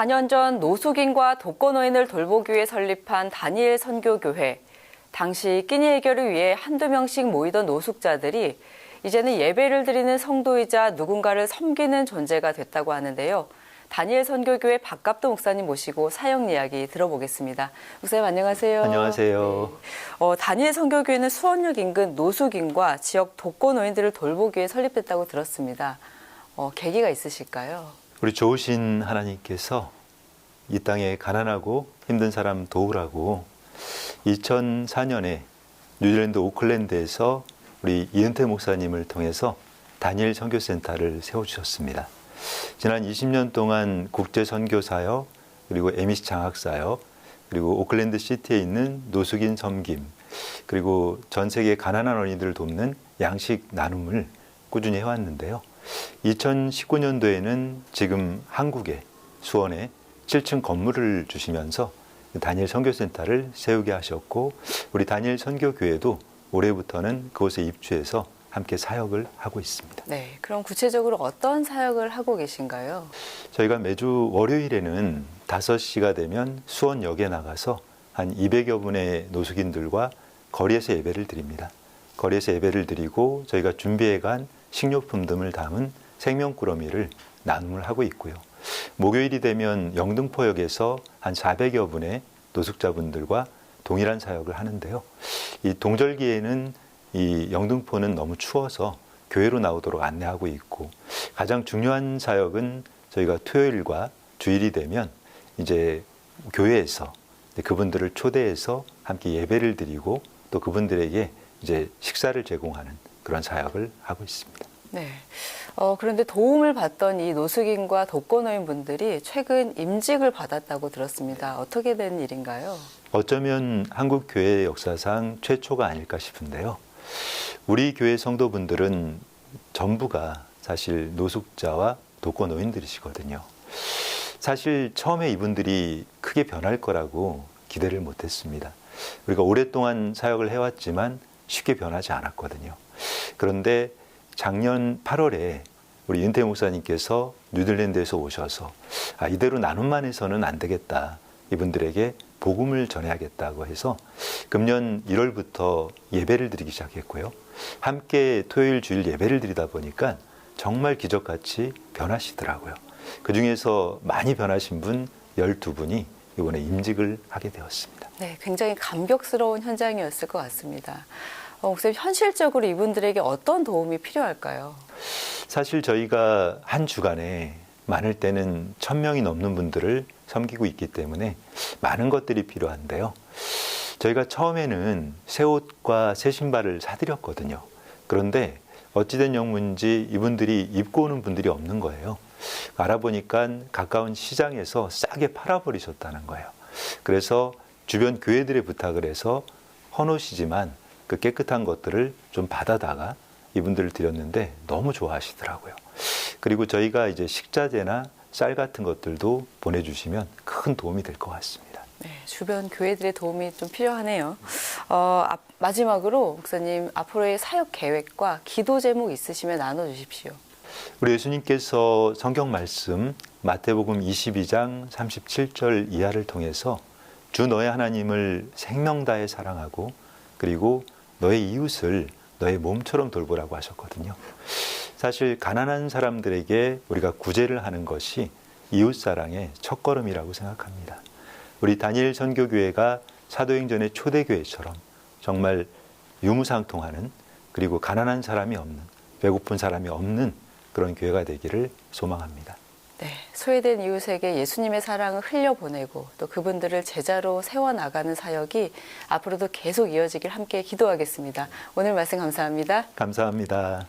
4년 전 노숙인과 독거노인을 돌보기 위해 설립한 다니엘 선교교회. 당시 끼니 해결을 위해 한두 명씩 모이던 노숙자들이 이제는 예배를 드리는 성도이자 누군가를 섬기는 존재가 됐다고 하는데요. 다니엘 선교교회 박갑도 목사님 모시고 사역 이야기 들어보겠습니다. 목사님 안녕하세요. 안녕하세요. 어, 다니엘 선교교회는 수원역 인근 노숙인과 지역 독거노인들을 돌보기 위해 설립됐다고 들었습니다. 어, 계기가 있으실까요? 우리 좋으신 하나님께서 이 땅에 가난하고 힘든 사람 도우라고 2004년에 뉴질랜드 오클랜드에서 우리 이은태 목사님을 통해서 다니엘 선교센터를 세워주셨습니다. 지난 20년 동안 국제 선교사역 그리고 MBC 장학사역 그리고 오클랜드 시티에 있는 노숙인 섬김 그리고 전 세계 가난한 어린이들을 돕는 양식 나눔을 꾸준히 해왔는데요. 2019년도에는 지금 한국에 수원에 7층 건물을 주시면서 다니엘 선교센터를 세우게 하셨고 우리 다니엘 선교교회도 올해부터는 그곳에 입주해서 함께 사역을 하고 있습니다. 네, 그럼 구체적으로 어떤 사역을 하고 계신가요? 저희가 매주 월요일에는 5시가 되면 수원역에 나가서 한 200여 분의 노숙인들과 거리에서 예배를 드립니다. 거리에서 예배를 드리고 저희가 준비해 간 식료품 등을 담은 생명꾸러미를 나눔을 하고 있고요. 목요일이 되면 영등포역에서 한 400여 분의 노숙자분들과 동일한 사역을 하는데요. 이 동절기에는 이 영등포는 너무 추워서 교회로 나오도록 안내하고 있고 가장 중요한 사역은 저희가 토요일과 주일이 되면 이제 교회에서 그분들을 초대해서 함께 예배를 드리고 또 그분들에게 이제 식사를 제공하는 그런 사역을 하고 있습니다. 네. 어, 그런데 도움을 받던 이 노숙인과 독거노인 분들이 최근 임직을 받았다고 들었습니다. 어떻게 된 일인가요? 어쩌면 한국 교회 역사상 최초가 아닐까 싶은데요. 우리 교회 성도분들은 전부가 사실 노숙자와 독거노인들이시거든요. 사실 처음에 이분들이 크게 변할 거라고 기대를 못했습니다. 우리가 오랫동안 사역을 해왔지만 쉽게 변하지 않았거든요. 그런데 작년 8월에 우리 윤태 목사님께서 뉴질랜드에서 오셔서 아, 이대로 나눔만 해서는 안 되겠다. 이분들에게 복음을 전해야겠다고 해서 금년 1월부터 예배를 드리기 시작했고요. 함께 토요일 주일 예배를 드리다 보니까 정말 기적같이 변하시더라고요. 그 중에서 많이 변하신 분 12분이 이번에 임직을 하게 되었습니다. 네, 굉장히 감격스러운 현장이었을 것 같습니다. 어, 목사님, 현실적으로 이분들에게 어떤 도움이 필요할까요? 사실 저희가 한 주간에 많을 때는 천 명이 넘는 분들을 섬기고 있기 때문에 많은 것들이 필요한데요. 저희가 처음에는 새 옷과 새 신발을 사드렸거든요. 그런데 어찌된 영문인지 이분들이 입고 오는 분들이 없는 거예요. 알아보니까 가까운 시장에서 싸게 팔아버리셨다는 거예요. 그래서 주변 교회들의 부탁을 해서 헌옷이지만 그 깨끗한 것들을 좀 받아다가 이분들을 드렸는데 너무 좋아하시더라고요. 그리고 저희가 이제 식자재나 쌀 같은 것들도 보내주시면 큰 도움이 될 것 같습니다. 네, 주변 교회들의 도움이 좀 필요하네요. 어, 앞- 마지막으로 목사님 앞으로의 사역 계획과 기도 제목 있으시면 나눠주십시오. 우리 예수님께서 성경 말씀 마태복음 22장 37절 이하를 통해서 주 너의 하나님을 생명 다해 사랑하고 그리고 너의 이웃을 너의 몸처럼 돌보라고 하셨거든요. 사실 가난한 사람들에게 우리가 구제를 하는 것이 이웃 사랑의 첫걸음이라고 생각합니다. 우리 다니엘 선교교회가 사도행전의 초대교회처럼 정말 유무상통하는 그리고 가난한 사람이 없는 배고픈 사람이 없는 그런 교회가 되기를 소망합니다. 네, 소외된 이웃에게 예수님의 사랑을 흘려보내고 또 그분들을 제자로 세워나가는 사역이 앞으로도 계속 이어지길 함께 기도하겠습니다. 오늘 말씀 감사합니다. 감사합니다.